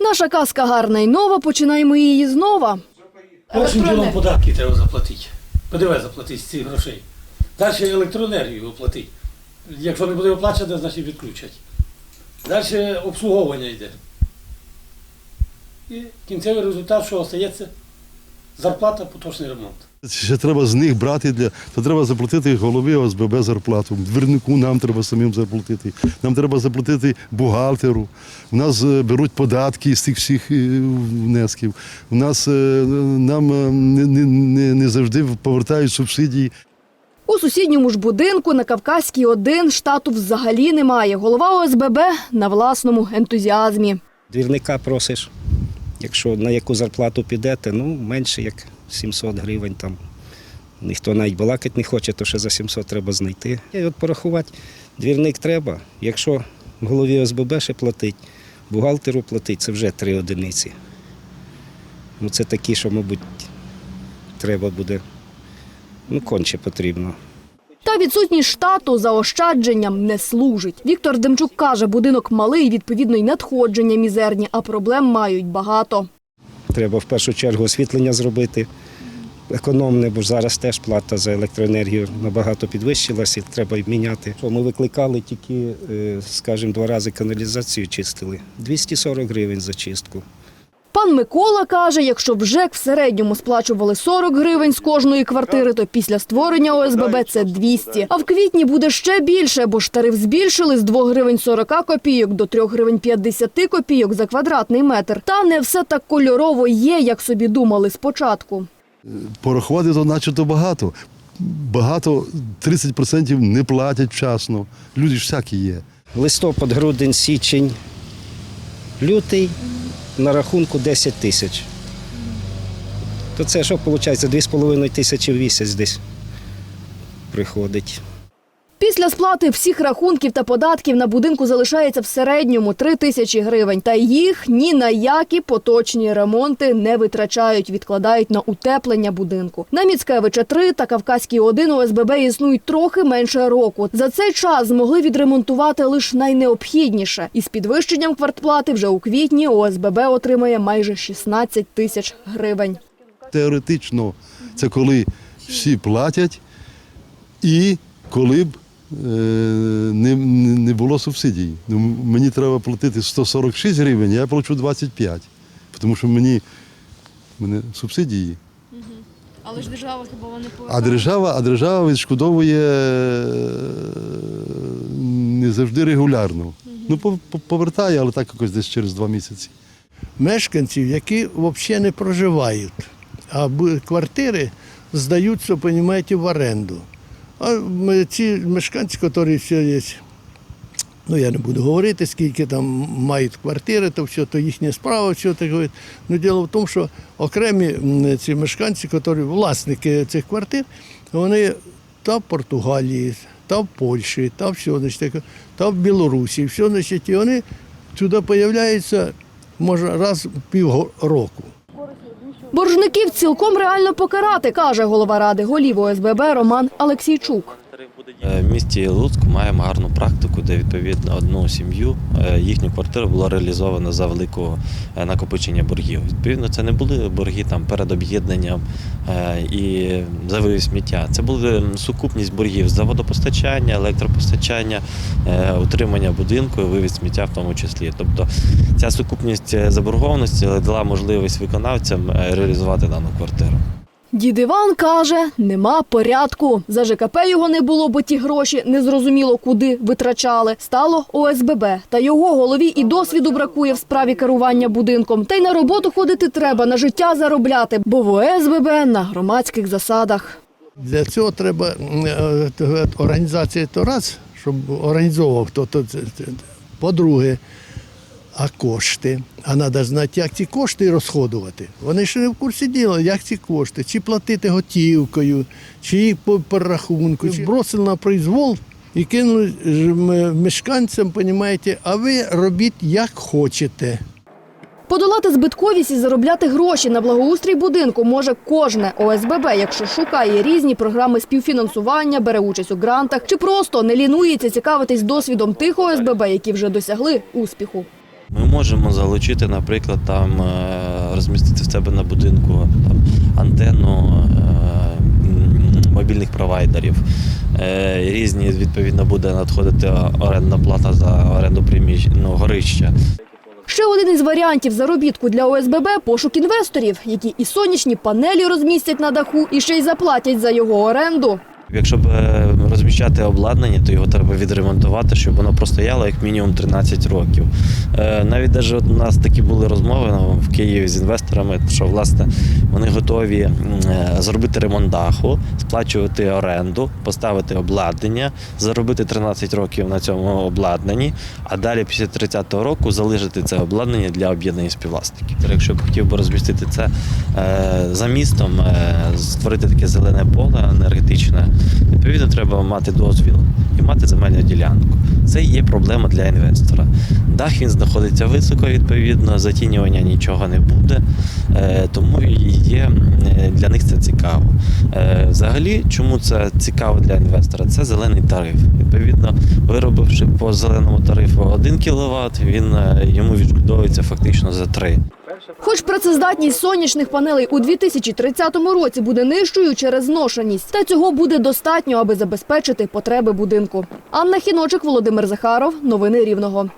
Наша казка гарна і нова, починаємо її знова. Першим ділом податки треба заплатити. ПДВ заплатити з цих грошей. Далі електроенергію оплатити. Якщо не буде оплачувати, значить відключать. Далі обслуговування йде. І кінцевий результат, що остається, зарплата, поточний ремонт. Ще треба з них брати для то треба заплатити голові ОСББ зарплату. Двірнику нам треба самим заплатити. Нам треба заплатити бухгалтеру. У нас е, беруть податки з цих всіх е, внесків. У нас е, нам не, не, не, не завжди повертають субсидії. У сусідньому ж будинку на Кавказькій 1 штату взагалі немає. Голова ОСББ на власному ентузіазмі. Двірника просиш, якщо на яку зарплату підете, ну менше як 700 гривень там. Ніхто навіть балакати не хоче, то ще за 700 треба знайти. І от порахувати, двірник треба. Якщо голові ОСББ ще платить, бухгалтеру платить, це вже три одиниці. Ну це такі, що, мабуть, треба буде, ну, конче потрібно. Та відсутність штату заощадженням не служить. Віктор Демчук каже, будинок малий, відповідно, й надходження мізерні, а проблем мають багато. Треба в першу чергу освітлення зробити. Економне, бо зараз теж плата за електроенергію набагато підвищилася, треба й міняти. Ми викликали тільки, е, скажімо, два рази каналізацію чистили. 240 гривень за чистку. Пан Микола каже, якщо в ЖЕК в середньому сплачували 40 гривень з кожної квартири, то після створення ОСББ це 200. А в квітні буде ще більше, бо ж тариф збільшили з 2 гривень 40 копійок до 3 гривень 50 копійок за квадратний метр. Та не все так кольорово є, як собі думали спочатку. Порахувати то начебто багато. Багато 30% не платять вчасно. Люди ж всякі є. Листопад, грудень, січень, лютий на рахунку 10 тисяч. То це що виходить? 2,5 тисячі в місяць десь приходить. Після сплати всіх рахунків та податків на будинку залишається в середньому 3 тисячі гривень. Та їх ні на які поточні ремонти не витрачають, відкладають на утеплення будинку. На Міцкевича 3 та Кавказькій 1 ОСББ існують трохи менше року. За цей час змогли відремонтувати лише найнеобхідніше. Із підвищенням квартплати вже у квітні ОСББ отримає майже 16 тисяч гривень. Теоретично це коли всі платять і коли б не, не було субсидій. Ну, мені треба платити 146 гривень, я плачу 25, тому що мені мене субсидії. Але ж держава хіба вони А держава, а держава відшкодовує е, не завжди регулярно. Ну, пов- пов- повертає, але так якось десь через два місяці. мешканців, які взагалі не проживають, а квартири здаються, розумієте, в оренду. А ці мешканці, які все є, ну я не буду говорити, скільки там мають квартири, то все, то їхня справа, все таке. Ну, діло в тому, що окремі ці мешканці, які власники цих квартир, вони та в Португалії, та в Польщі, та все, значить, та в Білорусі, все, значить, і вони сюди з'являються, може, раз в півроку. Боржників цілком реально покарати, каже голова ради голів ОСББ Роман Алексійчук. Е, В місті Луцьк маємо гарну практику, де відповідно одну сім'ю е, їхню квартиру було реалізовано за великого е, накопичення боргів. Відповідно, це не були борги там перед об'єднанням і за вивіз сміття. Це були сукупність боргів за водопостачання, електропостачання, утримання будинку вивіз сміття в тому числі. Тобто ця сукупність заборгованості дала можливість виконавцям реалізувати дану квартиру. Дід Іван каже, нема порядку. За ЖКП його не було, бо ті гроші незрозуміло куди витрачали. Стало ОСББ. Та його голові і досвіду бракує в справі керування будинком. Та й на роботу ходити треба, на життя заробляти, бо в ОСББ на громадських засадах. Для цього треба е, організація то раз, щоб організовував хто то. По-друге, а кошти. А треба знати, як ці кошти розходувати. Вони ще не в курсі діла, як ці кошти, чи платити готівкою, чи по перерахунку, чи бросили на произвол і кинули мешканцям, понімаєте, а ви робіть як хочете. Подолати збитковість і заробляти гроші на благоустрій будинку може кожне ОСББ, якщо шукає різні програми співфінансування, бере участь у грантах чи просто не лінується цікавитись досвідом тих ОСББ, які вже досягли успіху. Ми можемо залучити, наприклад, там е, розмістити в себе на будинку там, антенну е, мобільних провайдерів. Е, Різні відповідно буде надходити орендна плата за оренду приміщення ну, горища. Ще один із варіантів заробітку для ОСББ – пошук інвесторів, які і сонячні панелі розмістять на даху, і ще й заплатять за його оренду. Якщо б е, розміщати обладнання, то його треба відремонтувати, щоб воно простояло як мінімум 13 років. Е, Навіть у нас такі були розмови ну, в Києві з інвесторами, що власне вони готові е, зробити ремонт даху, сплачувати оренду, поставити обладнання, заробити 13 років на цьому обладнанні, а далі після 30-го року залишити це обладнання для об'єднання співвласників. Якщо б хотів би розмістити це за містом, створити таке зелене поле енергетичне, відповідно, треба мати дозвіл і мати земельну ділянку. Це є проблема для інвестора. Дах він знаходиться високо, відповідно, затінювання нічого не буде, е, тому є для них це цікаво. Е, Взагалі, чому це цікаво для інвестора? Це зелений тариф. Відповідно, виробивши по зеленому тарифу 1 кВт, він е, йому відшкодовується фактично за 3. Хоч працездатність сонячних панелей у 2030 році буде нижчою через зношеність, та цього буде достатньо, аби забезпечити потреби будинку. Анна Хіночик, Володимир Захаров. Новини Рівного.